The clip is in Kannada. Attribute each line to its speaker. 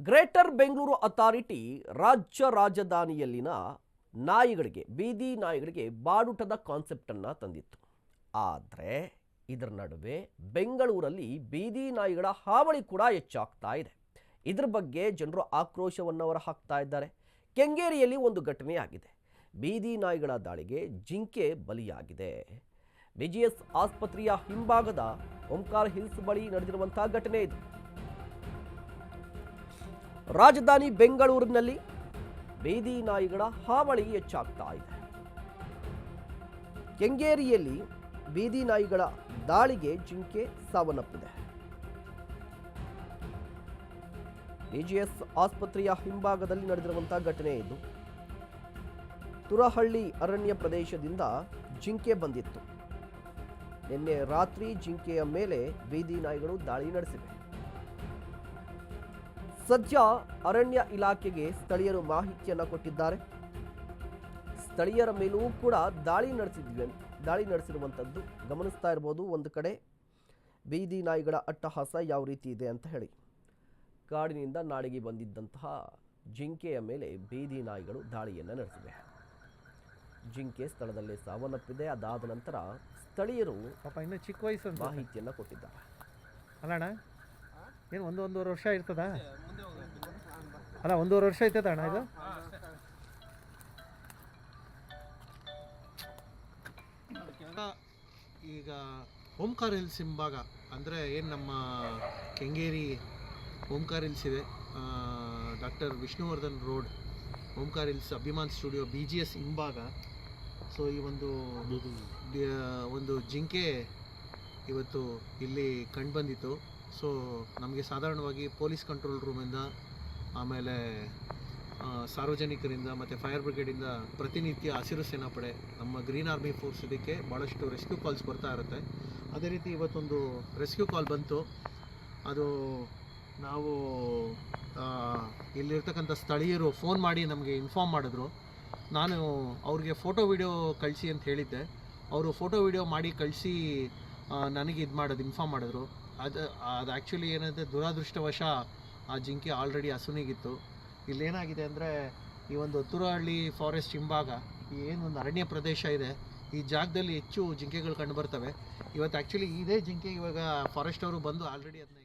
Speaker 1: ಗ್ರೇಟರ್ ಬೆಂಗಳೂರು ಅಥಾರಿಟಿ ರಾಜ್ಯ ರಾಜಧಾನಿಯಲ್ಲಿನ ನಾಯಿಗಳಿಗೆ, ಬೀದಿ ನಾಯಿಗಳಿಗೆ ಬಾಡುಟದ ಕಾನ್ಸೆಪ್ಟನ್ನು ತಂದಿತ್ತು. ಆದರೆ ಇದರ ನಡುವೆ ಬೆಂಗಳೂರಲ್ಲಿ ಬೀದಿ ನಾಯಿಗಳ ಹಾವಳಿ ಕೂಡ ಹೆಚ್ಚಾಗ್ತಾ ಇದೆ. ಇದರ ಬಗ್ಗೆ ಜನರು ಆಕ್ರೋಶವನ್ನು ಹೊರ ಹಾಕ್ತಾ ಇದ್ದಾರೆ. ಕೆಂಗೇರಿಯಲ್ಲಿ ಒಂದು ಘಟನೆ ಆಗಿದೆ. ಬೀದಿ ನಾಯಿಗಳ ದಾಳಿಗೆ ಜಿಂಕೆ ಬಲಿಯಾಗಿದೆ. ಬಿಜಿಎಸ್ ಆಸ್ಪತ್ರೆಯ ಹಿಂಭಾಗದ ಓಂಕಾರ್ ಹಿಲ್ಸ್ ಬಳಿ ನಡೆದಿರುವಂತಹ ಘಟನೆ ಇದು. ರಾಜಧಾನಿ ಬೆಂಗಳೂರಿನಲ್ಲಿ ಬೀದಿ ನಾಯಿಗಳ ಹಾವಳಿ ಹೆಚ್ಚಾಗ್ತಾ ಇದೆ. ಕೆಂಗೇರಿಯಲ್ಲಿ ಬೀದಿ ನಾಯಿಗಳ ದಾಳಿಗೆ ಜಿಂಕೆ ಸಾವನ್ನಪ್ಪಿದೆ. ಬಿಜಿಎಸ್ ಆಸ್ಪತ್ರೆಯ ಹಿಂಭಾಗದಲ್ಲಿ ನಡೆದಿರುವಂತಹ ಘಟನೆ ಇದು. ತುರಹಳ್ಳಿ ಅರಣ್ಯ ಪ್ರದೇಶದಿಂದ ಜಿಂಕೆ ಬಂದಿತ್ತು. ನಿನ್ನೆ ರಾತ್ರಿ ಜಿಂಕೆಯ ಮೇಲೆ ಬೀದಿ ನಾಯಿಗಳು ದಾಳಿ ನಡೆಸಿವೆ. ಸದ್ಯ ಅರಣ್ಯ ಇಲಾಖೆಗೆ ಸ್ಥಳೀಯರು ಮಾಹಿತಿಯನ್ನು ಕೊಟ್ಟಿದ್ದಾರೆ. ಸ್ಥಳೀಯರ ಮೇಲೂ ಕೂಡ ದಾಳಿ ನಡೆಸಿದ್ವಿ ದಾಳಿ ನಡೆಸಿರುವಂಥದ್ದು ಗಮನಿಸ್ತಾ ಇರ್ಬೋದು ಒಂದು ಕಡೆ. ಬೀದಿ ನಾಯಿಗಳ ಅಟ್ಟಹಾಸ ಯಾವ ರೀತಿ ಇದೆ ಅಂತ ಹೇಳಿ. ಕಾಡಿನಿಂದ ನಾಡಿಗೆ ಬಂದಿದ್ದಂತಹ ಜಿಂಕೆಯ ಮೇಲೆ ಬೀದಿ ನಾಯಿಗಳು ದಾಳಿಯನ್ನು ನಡೆಸಿವೆ. ಜಿಂಕೆ ಸ್ಥಳದಲ್ಲೇ ಸಾವನ್ನಪ್ಪಿದೆ. ಅದಾದ ನಂತರ ಸ್ಥಳೀಯರು
Speaker 2: ಪಾಪ ಇನ್ನೂ ಚಿಕ್ಕ ವಯಸ್ಸು
Speaker 1: ಮಾಹಿತಿಯನ್ನು ಕೊಟ್ಟಿದ್ದಾರೆ.
Speaker 2: ಅಲ್ಲ ಅಣ್ಣ ಏನು ಒಂದು ಒಂದೂವರೆ ವರ್ಷ ಇರ್ತದ? ಅಲ್ಲ ಒಂದೂವರೆ ವರ್ಷ ಆಯ್ತದ ಅಣ್ಣ ಇದು?
Speaker 3: ಈಗ ಓಂಕಾರ ಹಿಲ್ಸ್ ಹಿಂಭಾಗ ಅಂದರೆ ಏನು ನಮ್ಮ ಕೆಂಗೇರಿ ಓಂಕಾರ ಹಿಲ್ಸ್ ಇದೆ. Doctor Vishnuvardhan road Omkara hills Abhiman studio B G S ಹಿಂಭಾಗ. ಸೊ ಈ ಒಂದು ಒಂದು ಜಿಂಕೆ ಇವತ್ತು ಇಲ್ಲಿ ಕಂಡುಬಂದಿತ್ತು ಸೊ ನಮಗೆ ಸಾಧಾರಣವಾಗಿ ಪೊಲೀಸ್ ಕಂಟ್ರೋಲ್ ರೂಮಿಂದ ಆಮೇಲೆ ಸಾರ್ವಜನಿಕರಿಂದ ಮತ್ತು ಫೈರ್ ಬ್ರಿಗೇಡಿಂದ ಪ್ರತಿನಿತ್ಯ ಹಸಿರು ಸೇನಾಪಡೆ, ನಮ್ಮ ಗ್ರೀನ್ ಆರ್ಮಿ ಫೋರ್ಸ್ ಇದಕ್ಕೆ ಭಾಳಷ್ಟು ರೆಸ್ಕ್ಯೂ ಕಾಲ್ಸ್ ಬರ್ತಾ ಇರುತ್ತೆ. ಅದೇ ರೀತಿ ಇವತ್ತೊಂದು ರೆಸ್ಕ್ಯೂ ಕಾಲ್ ಬಂತು. ಅದು ನಾವು ಇಲ್ಲಿರ್ತಕ್ಕಂಥ ಸ್ಥಳೀಯರು ಫೋನ್ ಮಾಡಿ ನಮಗೆ ಇನ್ಫಾರ್ಮ್ ಮಾಡಿದ್ರು. ನಾನು ಅವ್ರಿಗೆ ಫೋಟೋ ವಿಡಿಯೋ ಕಳಿಸಿ ಅಂತ ಹೇಳಿದ್ದೆ. ಅವರು ಫೋಟೋ ವಿಡಿಯೋ ಮಾಡಿ ಕಳಿಸಿ ನನಗೆ ಇದು ಮಾಡೋದು ಇನ್ಫಾರ್ಮ್ ಮಾಡಿದ್ರು. ಅದು ಅದು ಆ್ಯಕ್ಚುಲಿ ಏನಂದರೆ ದುರಾದೃಷ್ಟವಶ ಆ ಜಿಂಕೆ ಆಲ್ರೆಡಿ ಹಸುನಿಗಿತ್ತು. ಇಲ್ಲೇನಾಗಿದೆ ಅಂದರೆ ಈ ಒಂದು ತುರಹಳ್ಳಿ ಫಾರೆಸ್ಟ್ ಹಿಂಭಾಗ ಏನೊಂದು ಅರಣ್ಯ ಪ್ರದೇಶ ಇದೆ, ಈ ಜಾಗದಲ್ಲಿ ಹೆಚ್ಚು ಜಿಂಕೆಗಳು ಕಂಡು ಬರ್ತವೆ. ಇವತ್ತು ಆ್ಯಕ್ಚುಲಿ ಇದೇ ಜಿಂಕೆ ಇವಾಗ ಫಾರೆಸ್ಟ್ ಅವರು ಬಂದು ಆಲ್ರೆಡಿ ಅದನ್ನ